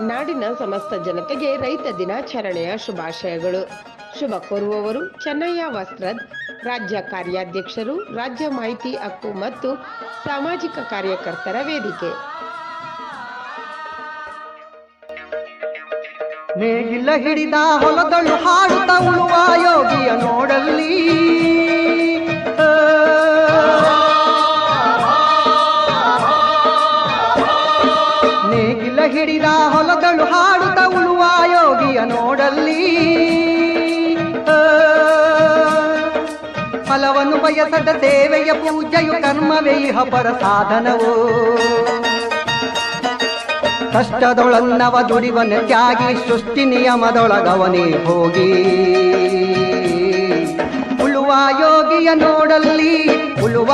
ನಾಡಿನ ಸಮಸ್ತ ಜನತೆಗೆ ರೈತ ದಿನಾಚರಣೆಯ ಶುಭಾಶಯಗಳು. ಶುಭ ಕೋರುವವರು ಚೆನ್ನಯ್ಯ ವಸ್ತ್ರದ್, ರಾಜ್ಯ ಕಾರ್ಯಾಧ್ಯಕ್ಷರು, ರಾಜ್ಯ ಮಾಹಿತಿ ಹಕ್ಕು ಮತ್ತು ಸಾಮಾಜಿಕ ಕಾರ್ಯಕರ್ತರ ವೇದಿಕೆ. ನೇಗಿಲ ಹಿಡಿದ ಹೊಲದಳು ಹಾಡುತ್ತ ಉಳುವ ಯೋಗಿಯ ನೋಡಲ್ಲಿ. ಹಿಡಿದ ಹೊಲದಳು ಹಾಡುತ್ತ ಉಳುವ ಯೋಗಿಯ ನೋಡಲ್ಲಿ. ಫಲವನ್ನು ಬಯಸದ ಸೇವೆಯ ಪೂಜೆಯು ಕರ್ಮವೇ, ಇಹ ಪರ ಸಾಧನವು ಕಷ್ಟದೊಳನ್ನವ ದುಡಿವನ ತ್ಯಾಗಿ, ಸೃಷ್ಟಿ ನಿಯಮದೊಳಗವನೇ ಹೋಗಿ ಉಳುವ ಯೋಗಿಯ ನೋಡಲ್ಲಿ, ಉಳುವ